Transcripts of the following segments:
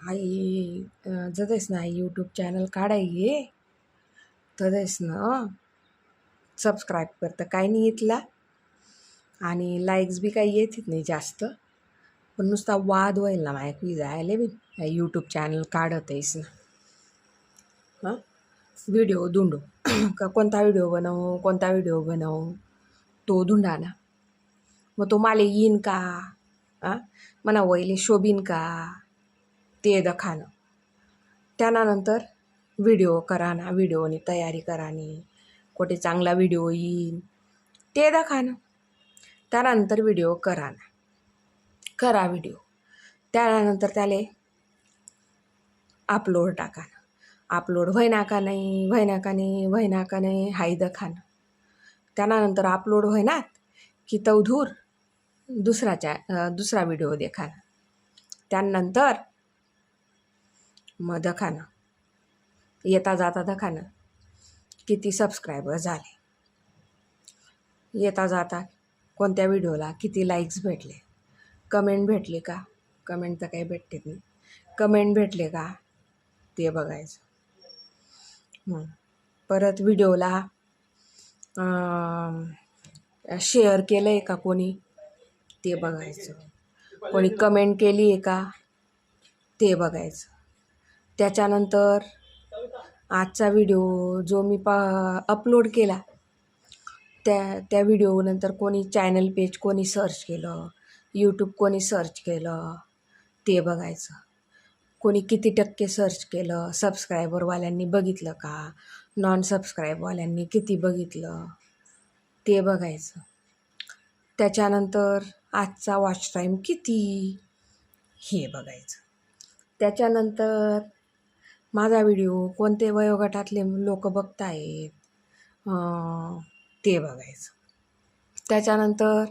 आई जदेस ना आई YouTube channel काढाय तदेस ना सबस्क्राईब करतं काय नाही इथला. आणि लाईक्स बी काही येत नाही जास्त. पण नुसता वाद होईल ना माझ्या की जायला बी. यूट्यूब चॅनल काढत आहेस ना. हां? व्हिडिओ धुंडो. का कोणता व्हिडिओ बनवू कोणता व्हिडिओ बनवू? तो धुंडा ना. मग तो माले येईन का? हां? म्हणा वहिले शोभीन का? ते दखानं त्यानंतर व्हिडिओ करा ना व्हिडिओनी तयारी करानी कुठे चांगला व्हिडिओ येईन ते दखानं त्यानंतर व्हिडिओ करा ना. करा व्हिडिओ. त्यानंतर त्याले अपलोड टाका ना. अपलोड व्हायना का नाही व्हायना का नाही व्हायना का नाही हाय दखानं त्यानंतर अपलोड व्हायनात की तवधूर दुसराच्या दुसरा व्हिडिओ देखा ना. त्यानंतर मग दखानं. येता जाता दखानं. किती सबस्क्रायबर झाले. येता जाता कोणत्या व्हिडिओला किती लाईक्स भेटले. कमेंट भेटले का? कमेंट तर काही भेटतेच नाही. कमेंट भेटले का? ते बघायचं. परत व्हिडिओला शेअर केलं आहे का कोणी? ते बघायचं. कोणी कमेंट केली आहे का? ते बघायचं. त्याच्यानंतर आजचा व्हिडिओ जो मी पा अपलोड केला त्या त्या व्हिडिओनंतर कोणी चॅनल पेज कोणी सर्च केलं यूट्यूब कोणी सर्च केलं ते बघायचं. कोणी किती टक्के सर्च केलं सबस्क्रायबरवाल्यांनी बघितलं का? नॉन सबस्क्राईबवाल्यांनी किती बघितलं? ते बघायचं. त्याच्यानंतर आजचा वॉच टाईम किती? हे बघायचं. त्याच्यानंतर माझा व्हिडिओ कोणते वयोगटातले लोक बघतायत ते बघायचं. त्याच्यानंतर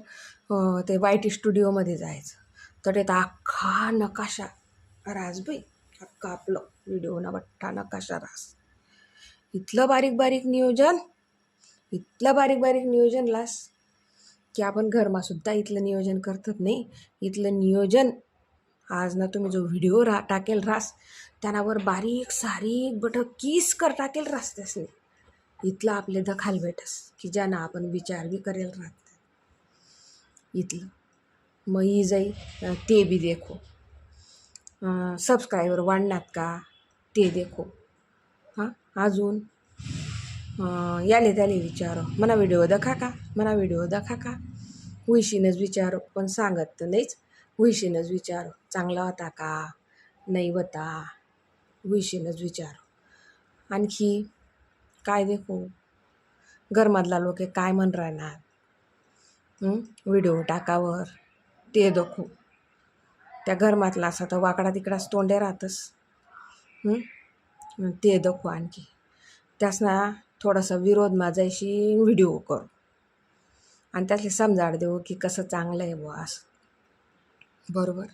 ते वाय टी स्टुडिओमध्ये जायचं. तर ते अख्खा नकाशा रासबाई अख्खा आपलं व्हिडिओ ना बट्टा नकाशा रास. इथलं बारीक बारीक नियोजन इथलं बारीक बारीक नियोजन लास. की आपण घरमासुद्धा इथलं नियोजन करतात नाही. इथलं नियोजन आज ना तुम्ही जो व्हिडिओ रा टाकेल रास त्यानावर बारीक सारीक बट कीस कर टाकेल रास त्यासने. इथलं आपले दखाल भेटस की ज्यानं आपण विचार बी करेल राहत इथलं. मग ही जाई ते बी देखो. सबस्क्रायबर वाढण्यात का ते देखो. हां अजून याले त्याले विचारो. मना व्हिडिओ दखा का? मना व्हिडिओ दखा का? हुईशीनच विचारो. पण सांगत तर नाहीच. हुईशीनच विचार. चांगला होता का? नाही होता? हुईशीनच विचारू. आणखी काय देखू? घरमधला लोक काय म्हण राहणार? व्हिडिओ टाकावर. ते दखू. त्या घरमातला असा तर वाकडा तिकडाच तोंडे राहतस. ते दखू आणखी. त्यासना थोडासा विरोध माझ्याशी व्हिडिओ करू. आणि त्यातले समजाड देऊ की कसं चांगलं आहे बुवा असं. बरोबर.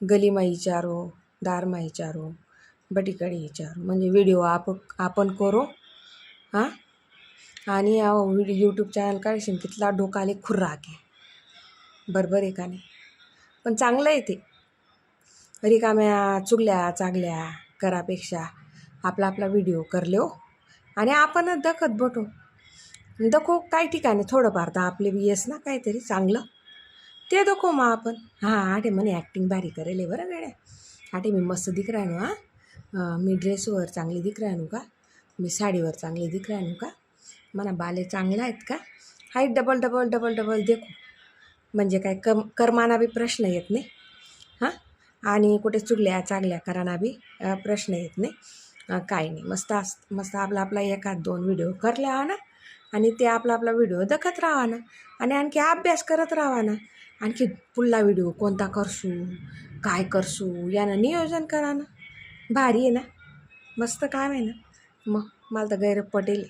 गलीमा विचारो दारमा विचारो बटीकडे विचारो म्हणजे व्हिडिओ आप आपण करू हां? आणि व्हिडिओ यूट्यूब चॅनल काढशील तिथला डोकाले खुर्रा के बरोबर आहे का नाही? पण चांगलं आहे ते. रिकाम्या चुगल्या चांगल्या करापेक्षा आपला आपला व्हिडिओ करलो हो. आणि आपणच दखत बटो. दखो काही ठिकाणी थोडंफार तर आपले बी येस ना काहीतरी चांगलं. ते दखो मग आपण. हां आठे म्हणे ॲक्टिंग भारी करेल बरं गड्या. आठे मी मस्त दिख राहनो हां. मी ड्रेसवर चांगली दिख राहनो का? मी साडीवर चांगली दिख राहनो का? मला बाले चांगला आहेत का? Height double double double double देखो. म्हणजे काय कम कर्माना बी प्रश्न येत नाही. हां? आणि कुठे चुगल्या चांगल्या कराना बी प्रश्न येत नाही. काही नाही. मस्त अस मस्त आपला आपला एखाद दोन व्हिडिओ करल्या ना आणि ते आपला आपला व्हिडिओ दखत राहा ना. आणि आणखी अभ्यास करत राहा ना. आणखी पुढला व्हिडिओ कोणता करसू काय करसू यानं नियोजन करा ना. भारी आहे ना. मस्त काम आहे ना. मग मला तर गैर पटेल.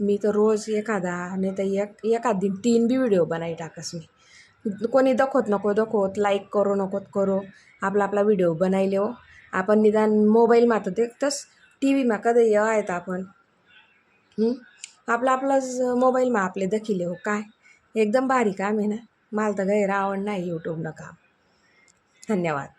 मी तर रोज एखादा नाही तर एक एखाद दिन तीन बी व्हिडिओ बनाई टाकस मी. कोणी दखवत नको दखवत लाईक करो नकोत करो. आपला आपला व्हिडिओ बनायले हो. आपण निदान मोबाईलमा तर देखतस टी व्हीमा कधी आहेत आपण. आपलं आपलाच मोबाईलमा आपले दखिले हो. काय? एकदम भारी काम आहे ना. मला तर गैर आवड नाही यूट्यूबनं काम धन्यवाद.